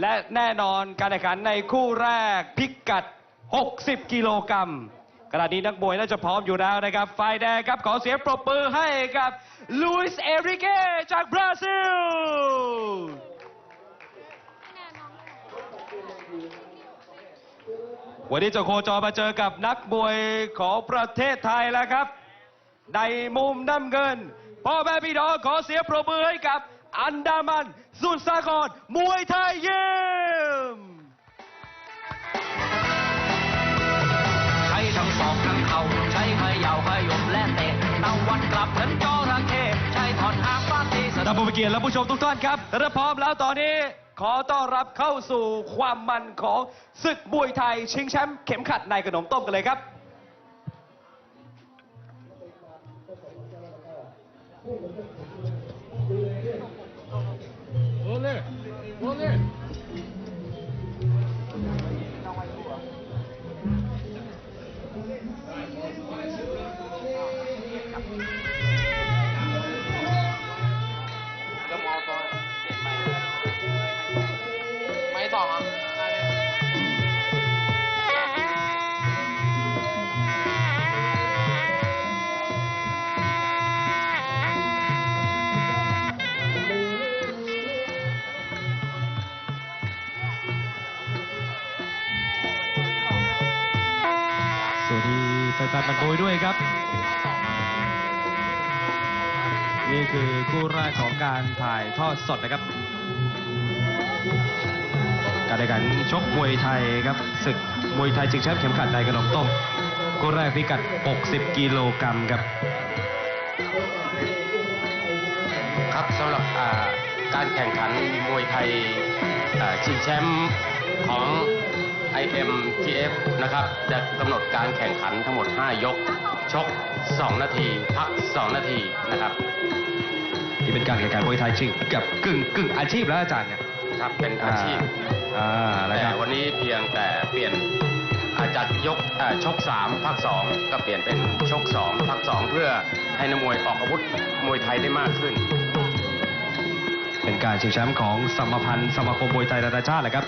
และแน่นอนการแข่งขันในคู่แรกพิกัด 60 กิโลกรัมขณะนี้นักมวยน่าจะพร้อมอยู่แล้วนะครับ ฝ่ายแดงครับขอเสียงปรบมือให้กับลุยส์เอริเกจากบราซิล วันนี้จะโคจรมาเจอกับนักมวยของประเทศไทยแล้วครับ ในมุมน้ำเงินพ่อแม่พี่น้องขอเสียงปรบมือให้กับ อันดามัน สุดสากรมวยไทยเยี่ยมใช้ทั้งศอกทั้งเข่าใช้เขย่าขยมและเตะตะวันกลับเหมือนจระเข้ใช้ถอนหางฟาดตีสะท่านผู้มีเกียรติและผู้ชมทุกท่านครับถ้าพร้อมแล้วตอนนี้ ขอต้อนรับเข้าสู่ความมันของศึกมวยไทย ชิงแชมป์เข็มขัดในขนมต้มกันเลยครับ ไคู่แรกของการถ่ายทอดสดนะครับ การแข่งขันชกมวยไทยครับศึกมวยไทยชิงแชมป์เข็มขัดในขนมต้มคู่แรกพิกัด 60 กิโลกรัมครับ ครับสำหรับการแข่งขันมวยไทยชิงแชมป์ของ IMTF นะครับ จะกำหนดการแข่งขันทั้งหมด 5 ยก ชก 2 นาที พัก 2 นาทีนะครับ นี่เป็นการแข่งขันมวยไทยชิงกับกึ่งกึ่งอาชีพแล้วอาจารย์เนี่ยครับเป็นอาชีพอ่าแล้วคแต่รับวันนี้เพียงแต่เปลี่ยนอาจจะยกอ่าชก3พัก2ก็เปลี่ยนเป็นชก2พัก2เพื่อให้นักมวยออกอาวุธมวยไทยได้มากขึ้น เป็นการชิงแชมป์ของสมาพันธ์สมาคมมวยไทยนานาชาติแหละครับ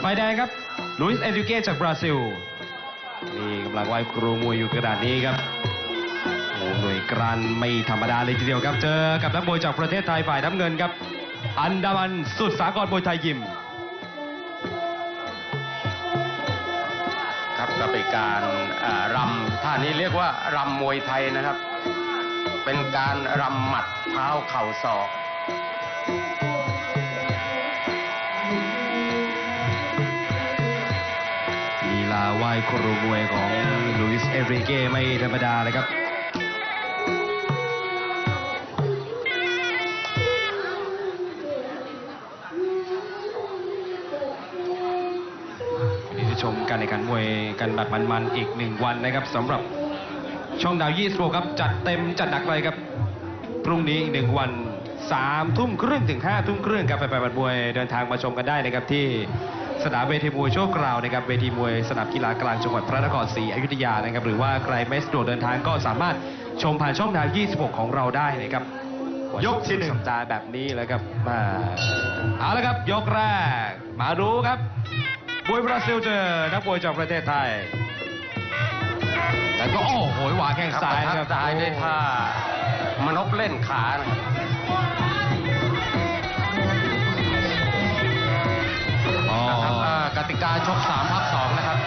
ไฟแดงครับลุยส์เอดูเกจากบราซิลนี่กำลังไหว้ครูมวยอยู่กระดานนี้ครับโอ้ หน่วยกรันไม่ธรรมดาเลยทีเดียวครับ เจอกับนักมวยจากประเทศไทยฝ่ายน้ำเงินครับ อันดามันสุดสากลมวยไทยยิม ครับก็เป็นการอ่ารำท่านี้เรียกว่ารำมวยไทยนะครับ เป็นการรำหมัดเท้าเข่าศอกลีลาไหว้ครูมวยของลุยส์เอริเกไม่ธรรมดาเลยครับ ชมการแข่งขันมวยกันแบบมันๆอีกหนึ่งวันนะครับสำหรับช่องดาวยี่สโครับจัดเต็มจัดหนักเลยครับ พรุ่งนี้อีกหนึ่งวันสามทุ่มครึ่งถึงห้าทุ่มครึ่งครับไปไปบันมวยเดินทางมาชมกันได้นะครับที่สนามเวทีมวยชั่วคราวนะครับเวทีมวยสนามกีฬากลางจังหวัดพระนครศรีอยุธยานะครับ หรือว่าใครไม่สะดวกเดินทางก็สามารถชมผ่านช่องดาว26 ของเราได้นะครับยกที่หนึ่งสัปดาห์แบบนี้เลยครับมาเอาละครับ ยกแรกมาดูครับ มวยบราซิลเจอนักมวยจากประเทศไทยแล้วก็โอ้โหหวางแข้งครับซ้ายประทันะครับบซ้ายด้วยท่ามนพเล่นขานะครับอ๋อนะครับอ่ากติกาชก3พัก2นะครับ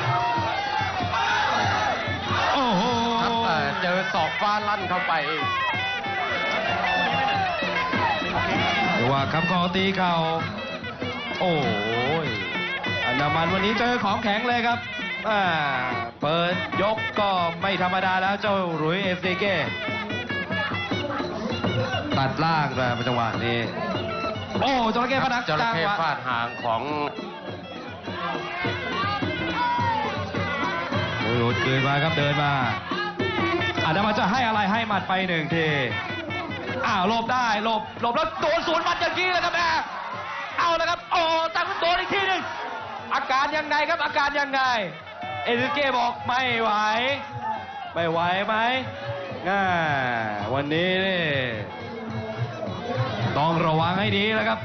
โอ้โหครับเอ่อเจอศอกฟ้าลั่นเข้าไป ดูว่าคำกอตีเข่าโอ้ย อันดามันวันนี้เจอของแข็งเลยครับอ่าเปิดยกก็ไม่ธรรมดาแล้วเจ้าหรุยเอฟซีเกตัดล่างเลยจังหวะนี้ โอ้จระเข้พนักจระเข้จังหวฟาดหางของโอ้ยโหดเกินมาครับเดินมาอันดามันจะให้อะไรให้หมัดไปหนึ่งทีอ้าวหลบได้หลบหลบแล้วโดนสวนหมัดอย่างนี้เลยครับแม่เอาแล้วครับ โอ้ตั้งโดนอีกทีหนึ่ง อาการยังไงครับอาการยังไง เอซิเก้บอกไม่ไหว ไม่ไหวไหมง่าวันนี้นี่ต้องระวังให้ดีแล้วครับ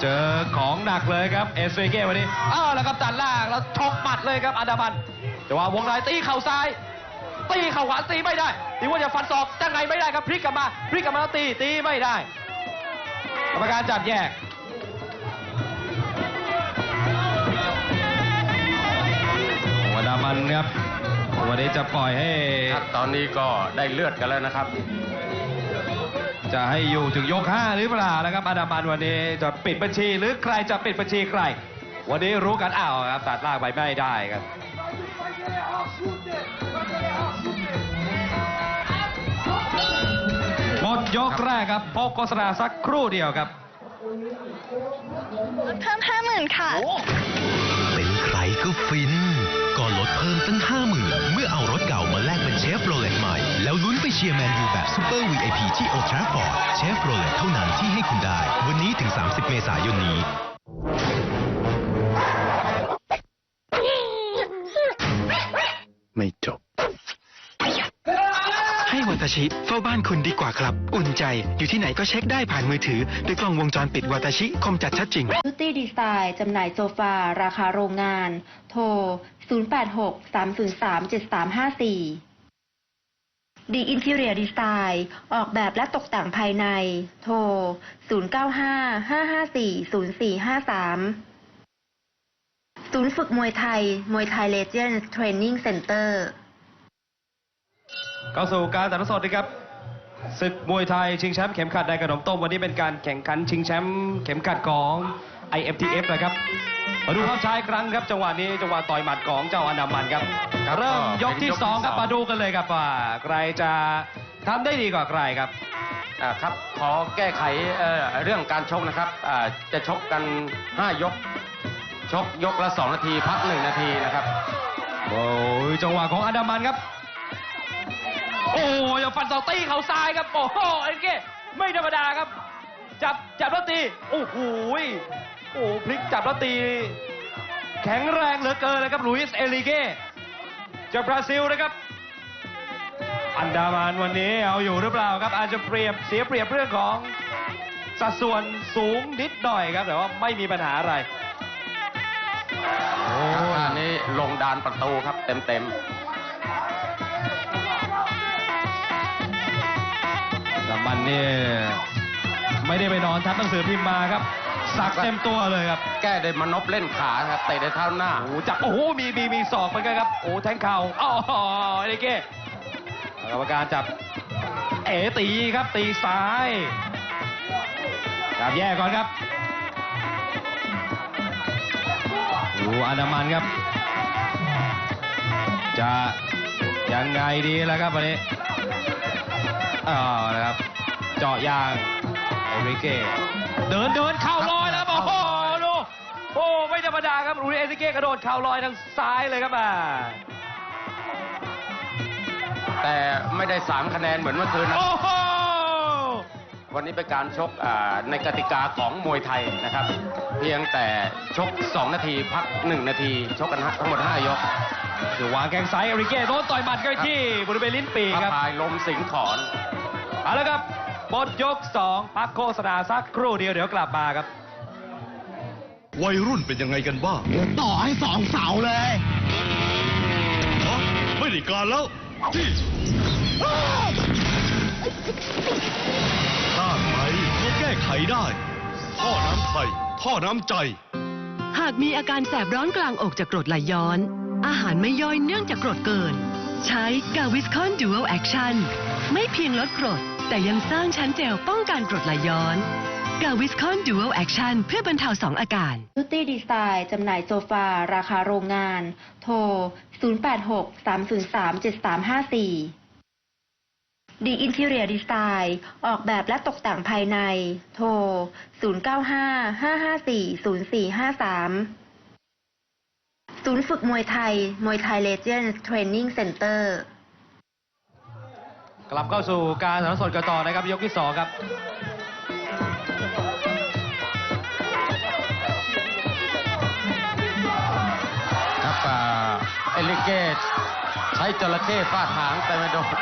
เจอของหนักเลยครับเอสเเก้วันนี้อ้าวแล้วครับตัดล่างแล้วทกหมัดเลยครับอาดามันแต่ว่าวงในตีเข่าซ้ายตีเข่าขวาตีไม่ได้ ตีว่าจะฟันศอกจังไงไม่ได้ครับพลิกกลับมาพลิกกลับมาแล้วตีตีไม่ได้กรรมการจับแยกอันดามันครับวันนี้จะปล่อยให้ครับตอนนี้ก็ได้เลือดกันแล้วนะครับ จะให้อยู่ถึงยก5หรือเปล่านะครับอาดามันวันนี้จะปิดบัญชีหรือใครจะปิดบัญชีใคร วันนี้รู้กันอ้าวครับตัดล่างไปไม่ได้ครับ ยกแรกครับพบโฆษณาสักครู่เดียวครับ เพิ่มห้าหมื่นค่ะ เป็นใครก็ฟิน ก็ลดเพิ่มตั้ง5 0,000เมื่อเอารถเก่ามาแลกเป็นเชฟโรเลตใหม่ แล้วลุ้นไปเชียร์แมนยูแบบซูเปอร์ VIP ที่โอทราฟอร์ดเชฟโรเลตเท่านั้นที่ให้คุณได้ วันนี้ถึง 30 เมษายนนี้ไม่จบ ให้วัตชิ เฝ้าบ้านคุณดีกว่าครับ อุ่นใจอยู่ที่ไหนก็เช็คได้ผ่านมือถือด้วยกล้องวงจรปิดวัตชิคมจัดชัดจริง b ูตี้ดีไซน์จำหน่ายโซฟา ราคาโรงงาน โทร 086-303-7354ดีอินทีเรียดีไซน์ออกแบบและตกแต่งภายใน โทร 095-554-0453 ศูนย์ฝึกมวยไทย มวยไทยเลเจนด์เทรนนิ่งเซ็นเตอร์ เข้าสู่การถ่ายทอดสดนะครับศึกมวยไทยชิงแชมป์เข็มขัดในขนมต้มวันนี้เป็นการแข่งขันชิงแชมป์เข็มขัดของ IFTF นะครับมาดูภาพช้าอีกครั้งครับ จังหวะนี้จังหวะต่อยหมัดของเจ้าอันดามันครับครับเริ่มก็ยกที่เป็นยกที่สองครับสองมาดูกันเลยครับว่าใครจะทำได้ดีกว่าใครครับ อ่าครับขอแก้ไขเอ่อเรื่องการชกนะครับอ่าจะชกกัน 5 ยก ชกยกละ 2 นาที พัก 1 นาทีนะครับ โอ้ยจังหวะของอันดามันครับ โอ้ยฟันเสาตีเขาซ้ายครับโอ้โหเอ็นเก้ไม่ธรรมดาครับ จับจับแล้วตีโอ้โหโอ้พลิกจับแล้วตี แข็งแรงเหลือเกินเลยครับลุยส์เอลิเก้จากบราซิลนะครับ อันดามันวันนี้เอาอยู่หรือเปล่าครับ อาจจะเปรียบเสียเปรียบเรื่องของสัดส่วนสูงนิดหน่อยครับ แต่ว่าไม่มีปัญหาอะไรอ้ครับอันนี้ลงดานประตูครับเต็มเนเนี่ยไม่ได้ไปนอนทับหนังสือพิมพ์มาครับ สักเต็มตัวเลยครับๆแก้โดยมนพเล่นขาครับเตะด้วยเท้าหน้า โอ้โหจับโอ้โหมีมีมีศอกเหมือนกันครับโอ้แทงเข่าอ๋อไอ้เก้กรรมการจับ เอ๋ตีครับตีซ้ายจับแยกก่อนครับดูอนามันครับ จะยังไงดีแล้วครับวันนี้อ๋อนะครับ เจาะยางเอริเก้เดินเดินเข่าลอยแล้วครับโอ้โหดูโอ้ไม่ธรรมดาครับรูเอริเก้กระโดดเข่าลอยทางซ้ายเลยครับอ่าแต่ไม่ได้ 3 คะแนนเหมือนเมื่อคืนนะโอ้โหวันนี้เป็นการชกอ่าในกติกาของมวยไทยนะครับ เพียงแต่ชก 2 นาทีพัก 1 นาที ชกกันทั้งหมด 5 ยกเดี๋ยววางแกงซ้ายเอริเก้โดนต่อยหมัดเข้าที่บริเวณลิ้นปีพครับพายลมสิงห์ขอนเอาละครับ หมดยก2พักโฆษณาสักครู่เดียวเดี๋ยวกลับมาครับวัยรุ่นเป็นยังไงกันบ้าง ต่อให้สองเสาเลยไม่ได้การแล้วที่ถ้าไทยก็แก้ไขได้ ท่อน้ำไทย ท่อน้ำใจ หากมีอาการแสบร้อนกลางอกจากกรดไหลย้อน อาหารไม่ย่อยเนื่องจากกรดเกิน ใช้กาวิสคอนดู a ลแอคชั่น ไม่เพียงลดกรด แต่ยังสร้างชั้นเจลป้องกันกรดไหลย้อนกาวิสคอนดู a ลแอคชั่นเพื่อบรรเทาสองอาการ b ูตี้ดีไซน์จำหน่ายโซฟา ราคาโรงงาน โทร 086-303-7354ดีอินทีเรียดีไซน์ออกแบบและตกแต่งภายใน โทร 095-554-0453 ศูนย์ฝึกมวยไทย มวยไทยเลเจนด์เทรนนิ่งเซ็นเตอร์ กลับเข้าสู่การถ่ายทอดสดกันต่อนะครับยกที่2ครับครับอ่าเอลิเกตใช้จระเข้ฟาดหางแต่ไม่โดน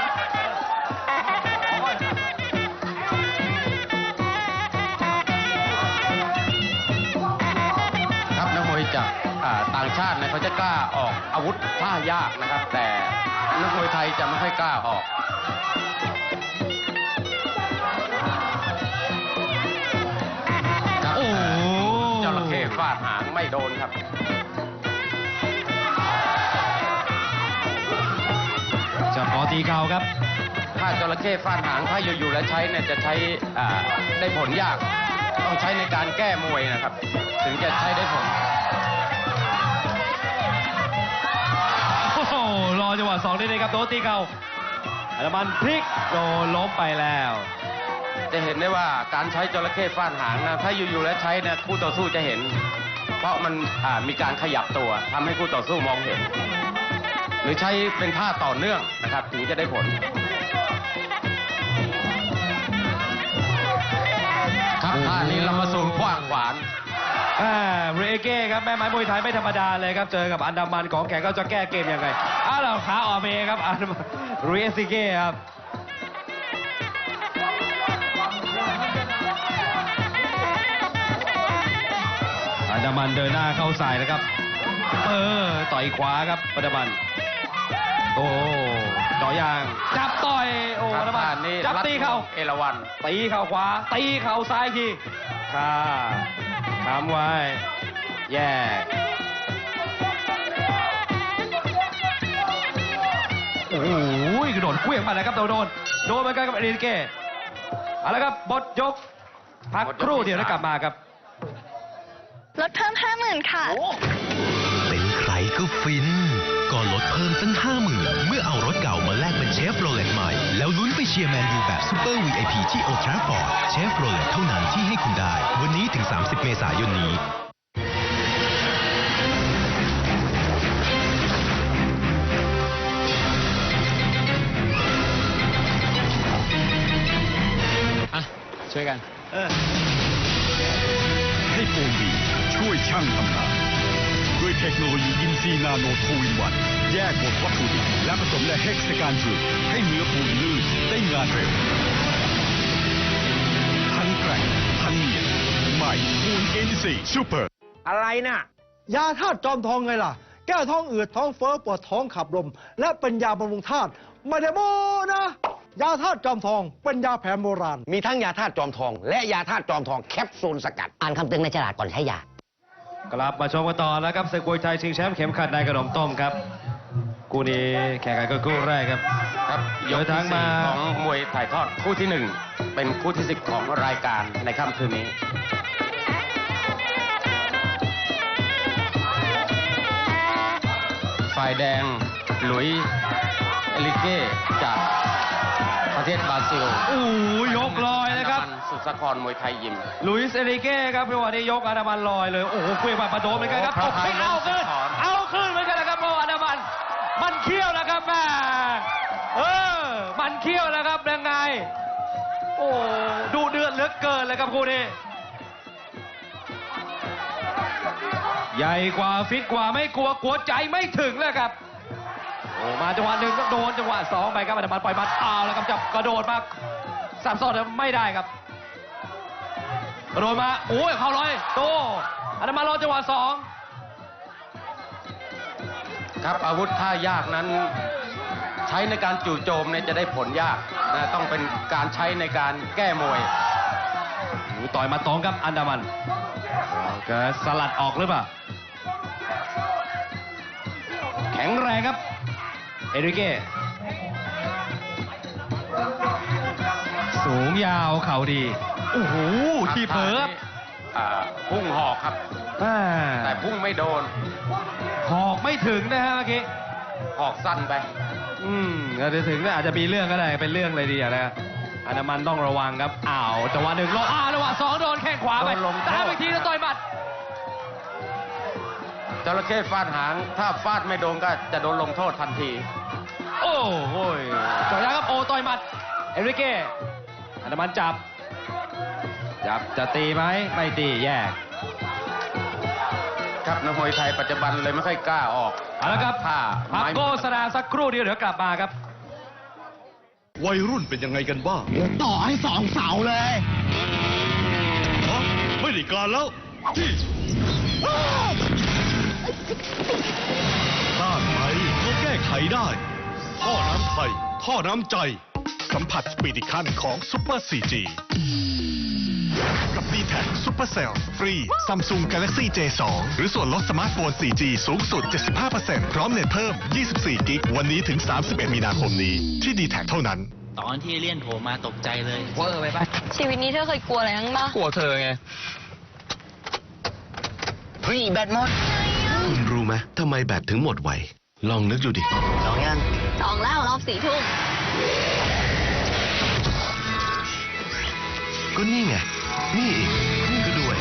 อ่าต่างชาติเนี่ยเขาจะกล้าออกอาวุธท่ายากนะครับ แต่นักมวยไทยจะไม่ค่อยกล้าออก หางไม่โดนครับจะพอตีเข่าครับ ถ้าจระเข้ฟาดหางถ้าอยู่ๆแล้วใช้เนี่ยจะใช้อ่าได้ผลยาก ต้องใช้ในการแก้มวยนะครับ ถึงจะใช้ได้ผลโอ้โหรอจังหวะสองนิดนึงครับโดนตีเข่าอันดามันพลิกโดนล้มไปแล้ว จะเห็นได้ว่าการใช้จระเข้ฟาดหางนะถ้าอยู่ๆแล้วใช้เนี่ยคู่ต่อสู้จะเห็น เพราะมันมีการขยับตัวทำให้คู่ต่อสู้มองเห็น หรือใช้เป็นท่าต่อเนื่องนะครับ ถึงจะได้ผล ครับท่านี้เรามาสูงขว้างขวานเรเก้ครับแม่ไม้มวยไทยไม่ธรรมดาเลยครับ เจอกับอันดามันของแข็งก็จะแก้เกมยังไงอ้าวขาออกเองครับอันดามันเรเก้ครับ ดามันเดินหน้าเข้าใส่นะครับ เออ ต่อยขวาครับอันดามัน โอ้ต่อยาง จับต่อย โอ้ครัอันดามัท่านนี้จับรัดตีเข่าเอราวันตีเข่าขวา ตีเข่าซ้ายอีกทีค่ะทำไว้ แยกโอ้โหกระโดดเคลื่องมาแล้วครับโดนโดนโดนเหมือนกันกับเอริเก้เอาละครับบดยก พักหมดยกครู่ที่เดียวแล้วสามกลับมาครับ ลดเพิ่มห้าหมื่นค่ะ เป็นใครก็ฟิน ก็ลดเพิ่มตั้งห้าหมื่นเมื่อเอารถเก่ามาแลกเป็นเชฟโรเลตใหม่ แล้วลุ้นไปเชียร์แมนยูแบบซูเปอร์ VIP ที่โอทราฟอร์ดเชฟโรเลตเท่านั้นที่ให้คุณได้ วันนี้ถึง 30 เมษายนนี้ช่วยกันให้โฟมดี ช่วยช่างทำงานด้วยเทคโนโลยีอินซีนาโนทวินวัน แยกบดวัตถุดิบและผสมในเฮกซ์การฝึกให้เนื้อปูนลื่นได้งานเร็ว ทั้งแกร่งทั้งเนียนใหม่ปูนเอ็นซีซูเปอร์อะไรน่ะ ยาธาตุจอมทองไงล่ะ แก้ท้องอืดท้องเฟ้อปวดท้องขับลม และเป็นยาบำรุงธาตุไม่ได้โมนะ ยาธาตุจอมทอง เป็นยาแผนโบราณ มีทั้งยาธาตุจอมทอง และยาธาตุจอมทองแคปซูลสกัด อ่านคำเตือนในฉลากก่อนใช้ยา กลับมาชมกันต่อแล้วครับศึกมวยไทยชิงแชมป์เข็มขัดในขนมต้มครับคู่นี้แข่งกันก็คู่แรกครับครับเดินทางมายกที่สี่ของมวยถ่ายทอดคู่ที่หนึ่งเป็นคู่ที่สิบของรายการในค่ำคืนนี้ฝ่ายแดงหลุยส์เอลิเก้จากประเทศบราซิลโอ้ยยกลอย นะครับอันดามันสุสาครมวยไทยยิม ลุยส์เอริเก้ครับจังหวะนี้ยกอันดามันลอยเลย โอ้โหคุยมาประโดนเหมือนกันครับโอ้ตโหกไปเอาขึ้นถอนเอาขึ้นเหมือนกันนะครับโอ้อันดามัน มันเขี้ยวแล้วครับแม่เออ มันเขี้ยวแล้วครับยังไง โอ้ดูเดือดเหลือเกินเลยครับคู่นี้ใหญ่กว่าฟิตกว่าไม่กลัวกลัวใจไม่ถึงเลยครับโอ้มาจังหวะหนึ่งก็โดนจังหวะสองไปครับอันดามันปล่อยมัดเอาแล้วครับจับกระโดดมาสับซ้อนไม่ได้ครับกระ โดดมาโอ้ยเข้าร้อยโตอันนั้นมารอจังหวะสองครับอาวุธท่ายากนั้น ใช้ในการจู่โจมเนี่ยจะได้ผลยากนะต้องเป็นการใช้ในการแก้มวยหูต่อยมาตองครับอันดามันแกสลัดออกหรือเปล่าแข็งแรงครับ เอริเก้สูงยาวเข่าดี โอ้โหทีเผลอครับอ่าพุ่งหอกครับ อ่าแต่พุ่งไม่โดน หอกไม่ถึงนะฮะเมื่อกี้ หอกสั้นไป อืมก็จะถึงก็อาจจะมีเรื่องก็ได้เป็นเรื่องเลยดีอะนะอันนั้นมันต้องระวังครับอ้าวจังหวะหนึ่งลงอ้าวจังหวะสองโดนแข้งขวาไปโดนลงโทษ ตามอีกทีแล้วต่อยหมัด จระเข้ฟาดหาง ถ้าฟาดไม่โดนก็จะโดนลงโทษทันที โอ้โหยจ่อยยางครับโอต่อยหมัด เอริเก้อันนั้นมันจับ จับจะตีไหมไม่ตีแยก ครับนักมวยไทยปัจจุบันเลยไม่ค่อยกล้าออกเอาละครับถ้าพักไม้โฆษณาสักครู่เดียวเดี๋ยวกลับมาครับ วัยรุ่นเป็นยังไงกันบ้างต่อให้สองเสาเลย ฮะไม่ได้การแล้วที่พลาดไปก็แก้ไขได้ ท่อน้ำไทยท่อน้ำใจ สัมผัสสปีดอีกขั้นของซุปเปอร์ 4G กับ d t แท Super Cell ฟรี Samsung Galaxy J2 หรือส่วนลดสมาร์ทโฟน 4G สูงสุด 75%พร้อมเน็ตเพิ่ม 24 กิก วันนี้ถึง 31 มีนาคมนี้ ที่ d t แทเท่านั้น ตอนที่เลี่ยนโผล่มาตกใจเลยเวอร์ไปปะชีวิตนี้เธอเคยกลัวอะไรบ้างปะกลัวเธอไงเฮ้ยแบตหมดคุณรู้ไหมทำไมแบตถึงหมดไว ลองนึกดูดิสองยังสองแล้วรอบสี่ทุ่มก็นี่ไง นี่อีกนี่ก็ด้วย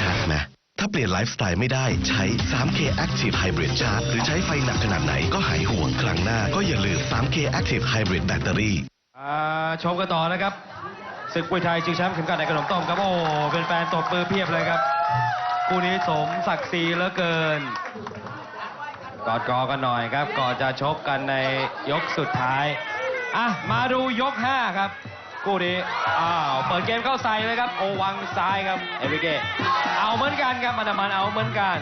ชัดไหมถ้าเปลี่ยนไลฟ์สไตล์ไม่ได้ใช้ 3K Active Hybrid Charge หรือใช้ไฟหนักขนาดไหนก็หายห่วงครั้งหน้า ก็อย่าลืม 3K Active Hybrid Battery อ่าชมกันต่อนะครับศึกมวยไทยชิงแชมป์เข็มขัดในขนมต้มครับ โอ้เป็นแฟนตบมือเพียบเลยครับคู่นี้สมศักดิ์ศรีเหลือเกิน กอดกอกันหน่อยครับก่อนจะชกกันในยกสุดท้ายอะมาดูยก 5 ครับ คู่นี้อ้าวเปิดเกมเข้าใส่เลยครับ โอวังซ้ายครับเอริเกเอาเหมือนกันครับมันดามันเอาเหมือนกัน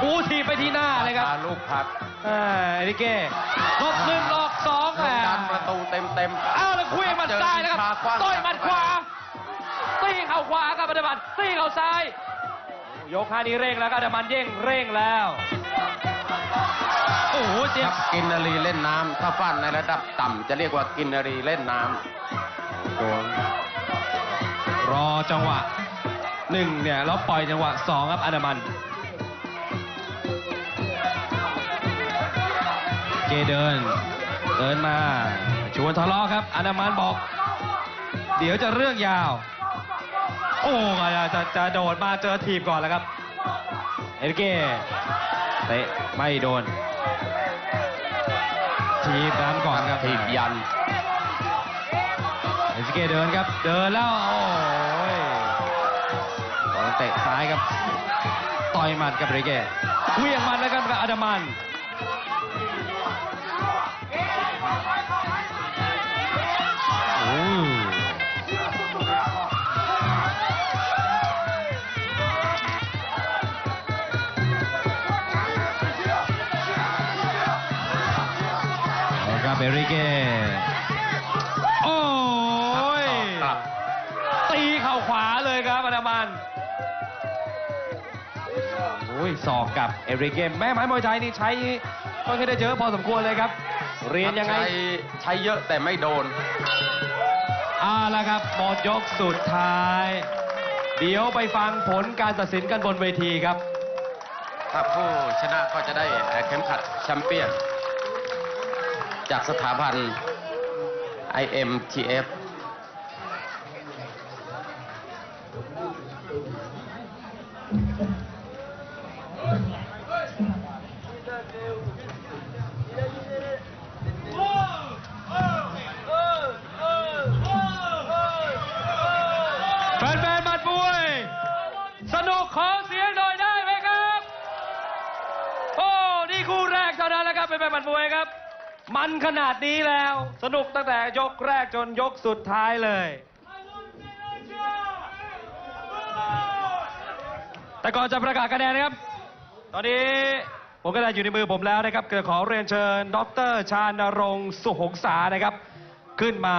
ปูทีบไปที่หน้าเลยครับลูกพักอ่าเอริเก้ลบหนึ่งลบสองแหมดันประตูเต็มเต็มๆอ้าวแล้วคุยหมัดซ้ายนะครับเจอขวาต่อยหมัดขวาตีเข่าขวาครับอันดามันตีเข่าซ้าย ยกห้านี้เร่งแล้วก็อันดามันเย่งเร่งแล้ว โอ้โหเจ็บกินนารีเล่นน้ำถ้าฟันในระดับต่ำจะเรียกว่ากินนารีเล่นน้ำโดนรอจังหวะหนึ่งเนี่ยแล้วปล่อยจังหวะสองครับอันดามันเกเดิน เดินมา ชวนทะเลาะครับอันดามันบอก เดี๋ยวจะเรื่องยาว โอ้จะจะจะโดดมาเจอทีบก่อนแล้วครับ เอริเก้เตะไม่โดน ทีบน้ำก่อนครับถีบยันเอริเก้เดินครับ เดินแล้ว โอ้ยโดนเตะซ้ายครับ ต่อยหมัดกับเอริเก้เหวี่ยงหมัดแล้วครับกับอันดามันโอ้ เอาครับเอริเก้โอ้ยครับตีเข่าขวาเลยครับอันดามันโอ้ยศอกกับเอริเก้แม่ไม้มวยไทยนี่ใช้ก็ให้ได้เยอะพอสมควรเลยครับ เรียนยังไงใช้ใช้เยอะแต่ไม่โดนเอาละครับหมดยกสุดท้าย เดี๋ยวไปฟังผลการตัดสินกันบนเวทีครับ ถ้าผู้ชนะก็จะได้เข็มขัดแชมเปี้ยน จากสถาบัน IMTF แฟนๆบัดมวยสนุกขอเสียงหน่อยได้ไหมครับโอ้นี่คู่แรกเท่านั้นแหละครับเป็นแฟนบัดมวยครับ มันขนาดนี้แล้ว สนุกตั้งแต่ยกแรกจนยกสุดท้ายเลย แต่ก่อนจะประกาศคะแนนนะครับ ตอนนี้ผมก็ได้อยู่ในมือผมแล้วนะครับเกิดขอเรียนเชิญ ดรชาญรงค์สุหงษานะครับ ขึ้นมา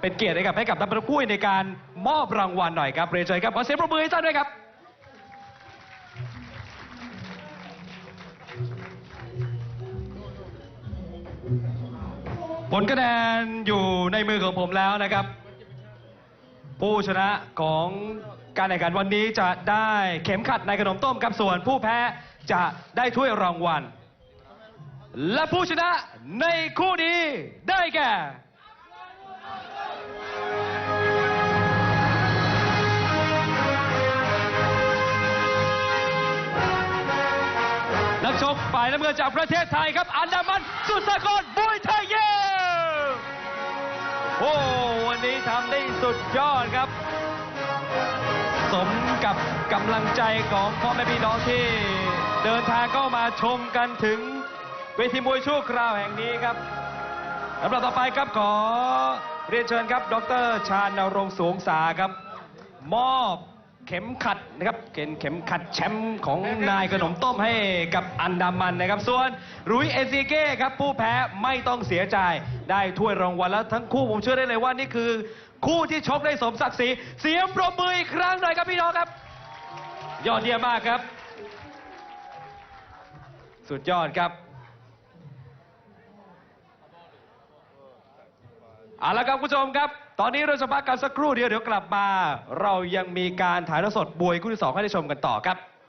เป็นเกียรติให้กับให้กับท่านผู้ในการมอบรางวัลหน่อยครับเรียนเชิญครับขอเสียงปรบมือให้ท่านด้วยครับ ผลคะแนนอยู่ในมือของผมแล้วนะครับ ผู้ชนะของการแข่งขันวันนี้จะได้เข็มขัดในขนมต้มครับส่วนผู้แพ้จะได้ถ้วยรางวัล และผู้ชนะในคู่นี้ได้แก่ นักชกฝ่ายน้ำเงินจากประเทศไทยครับ อันดามันสุสากรมวยไทยเย่ โอ้วันนี้ทำได้สุดยอดครับ สมกับกำลังใจของพ่อแม่พี่น้องที่ เดินทางเข้ามาชมกันถึงเวทีมวยชั่วคราวแห่งนี้ครับลำดับต่อไปครับขอเรียนเชิญครับ ดรชาญนรงสวงสาครับ มอบ เข็มขัดนะครับเข็มเข็มขัดแชมป์ของนายขนมต้มให้กับอันดามันนะครับ ส่วนรุยเอซิเก้ครับผู้แพ้ไม่ต้องเสียใจ ได้ถ้วยรางวัลแล้วทั้งคู่ผมเชื่อได้เลยว่านี่คือ คู่ที่ชกได้สมศักดิ์ศรีเสียงปรบมืออีกครั้งหน่อยครับพี่น้องครับ ยอดเยี่ยมมากครับ สุดยอดครับเอาละครับคุณผู้ชมครับ ตอนนี้เราจะพักกันสักครู่เดียวเดี๋ยวกลับมา เรายังมีการถ่ายทอดสดบวยคู่ที่สองให้ได้ชมกันต่อครับ